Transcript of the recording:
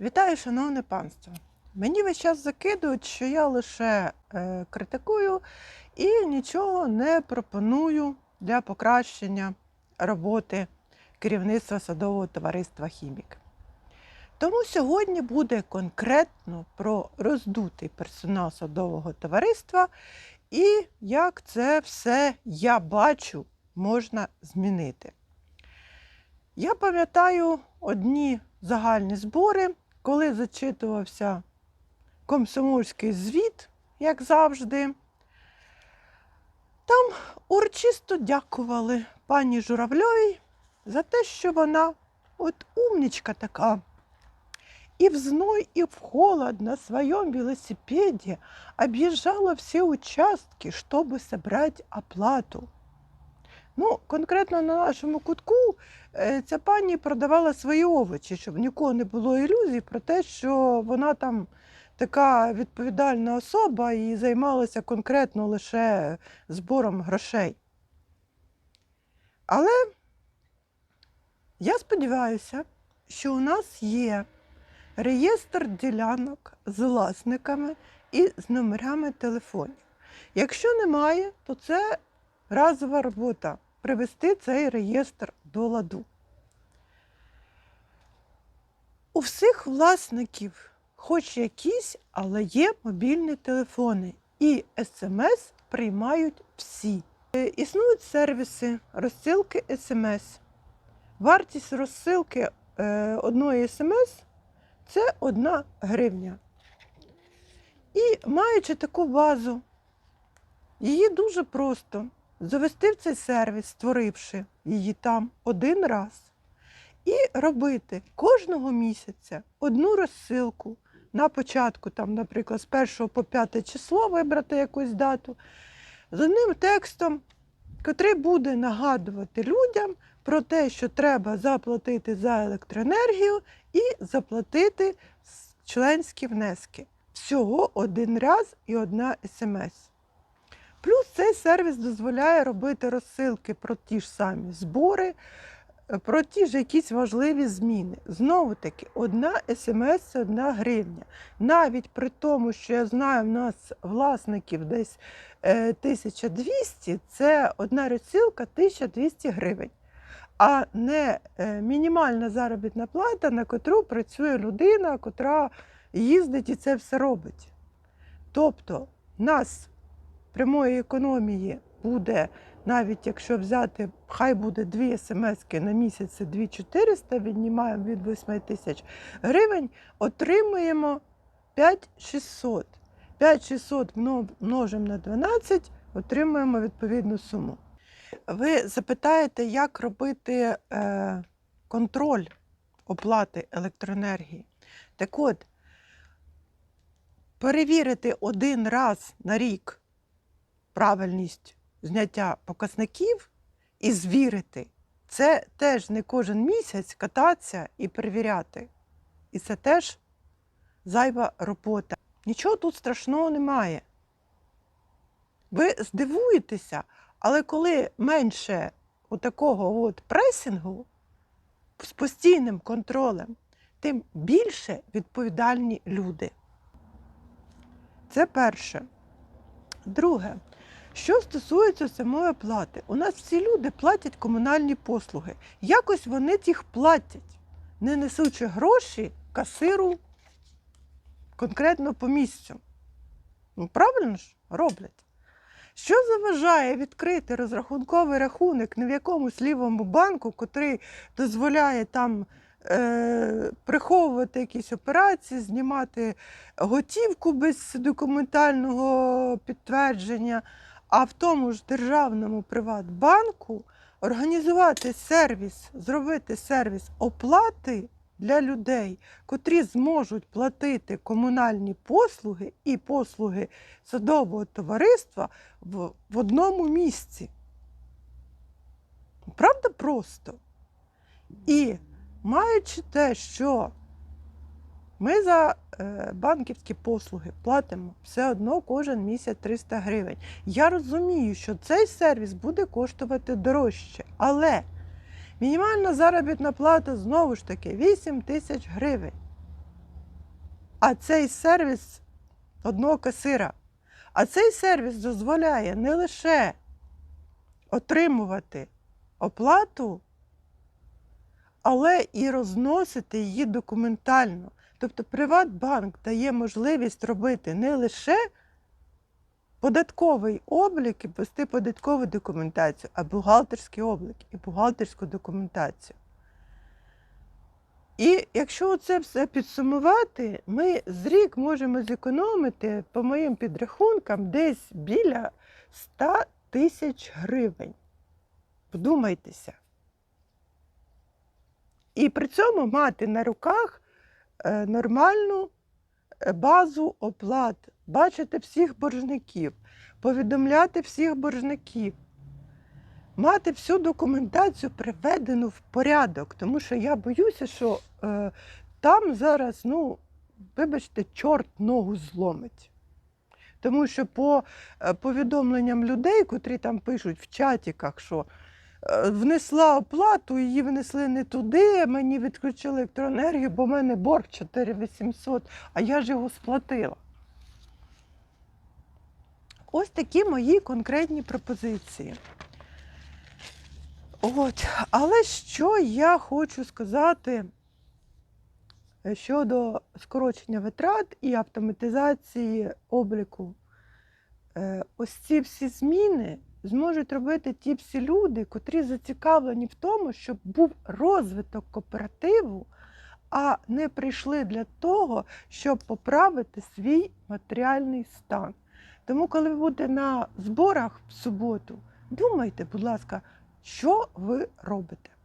Вітаю, шановне панство! Мені весь час закидують, що я лише е, критикую і нічого не пропоную для покращення роботи керівництва садового товариства Хімік. Тому сьогодні буде конкретно про роздутий персонал садового товариства і як це все я бачу можна змінити. Я пам'ятаю одні загальні збори, коли зачитувався комсомольський звіт, як завжди. Там урочисто дякували пані Журавльовій за те, що вона от умничка така. И в зной, и в холод на своем велосипеде объезжала все участки, чтобы собрать оплату. Ну, конкретно на нашому кутку е, ця пані продавала свої овочі, щоб нікого не було ілюзій про те, що вона там така відповідальна особа і займалася конкретно лише збором грошей. Але я сподіваюся, що у нас є реєстр ділянок з власниками і з номерами телефонів. Якщо немає, то це разова робота привести цей реєстр до ладу. У всіх власників, хоч якісь, але є мобільні телефони, і смс приймають всі. Е, Існують сервіси розсилки смс. Вартість розсилки е, одної смс це одна гривня. І маючи таку базу, її дуже просто завести в цей сервіс, створивши її там один раз, і робити кожного місяця одну розсилку на початку, там, наприклад, з 1 по 5 число вибрати якусь дату, з одним текстом, котрий буде нагадувати людям про те, що треба заплатити за електроенергію і заплатити членські внески. Всього один раз і одна смс. Плюс цей сервіс дозволяє робити розсилки про ті ж самі збори, е, про ті ж якісь важливі зміни. Знову таки, одна смс це одна гривня. Навіть при тому, що я знаю, в нас власників десь е, 1200, це одна розсилка 1200 гривень. А не е, мінімальна заробітна плата, на котру працює людина, котра їздить і це все робить. Тобто, нас прямої економії буде, навіть якщо взяти, хай буде дві смски на місяць, 2400, віднімаємо від 8 тисяч гривень, отримуємо 5600. 5600 множимо на 12, отримуємо відповідну суму. Ви запитаєте, як робити е, контроль оплати електроенергії. Так от, перевірити один раз на рік правильність зняття показників і звірити. Це теж не кожен місяць кататися і перевіряти. І це теж зайва робота. Нічого тут страшного немає. Ви здивуєтеся, але коли менше отакого от пресінгу з постійним контролем, тим більше відповідальні люди. Це перше. Друге, що стосується самої оплати, у нас всі люди платять комунальні послуги. Якось вони їх платять, не несучи гроші касиру конкретно по місцю. Ну, правильно ж роблять. Що заважає відкрити розрахунковий рахунок не в якомусь лівому банку, котрий дозволяє там е, приховувати якісь операції, знімати готівку без документального підтвердження, а в тому ж державному Приватбанку організувати сервіс, зробити сервіс оплати для людей, котрі зможуть платити комунальні послуги і послуги садового товариства в, в одному місці. Правда, просто. І маючи те, що ми за е, банківські послуги платимо все одно кожен місяць 300 гривень. Я розумію, що цей сервіс буде коштувати дорожче, але мінімальна заробітна плата знову ж таки 8 тисяч гривень. а цей сервіс одного касира. А цей сервіс дозволяє не лише отримувати оплату, але і розносити її документально. Тобто Приватбанк дає можливість робити не лише податковий облік і вести податкову документацію, а бухгалтерський облік і бухгалтерську документацію. І якщо це все підсумувати, ми з рік можемо зекономити, по моїм підрахункам, десь біля 100 тисяч гривень. Вдумайтеся. І при цьому мати на руках нормальну е, базу оплат, бачити всіх боржників, повідомляти всіх боржників, мати всю документацію приведену в порядок, тому що я боюся, що е, там зараз, ну, вибачте, чорт ногу зломить. Тому що по е, повідомленням людей, котрі там пишуть в чатіках, що е, внесла оплату, її внесли не туди, мені відключили електроенергію, бо в мене борг 4800, а я ж його сплатила. Ось такі мої конкретні пропозиції. От. Але що я хочу сказати е, щодо скорочення витрат і автоматизації обліку? Е, Ось ці всі зміни зможуть робити ті всі люди, котрі зацікавлені в тому, щоб був розвиток кооперативу, а не прийшли для того, щоб поправити свій матеріальний стан. Тому, коли ви будете на зборах в суботу, думайте, будь ласка, що ви робите.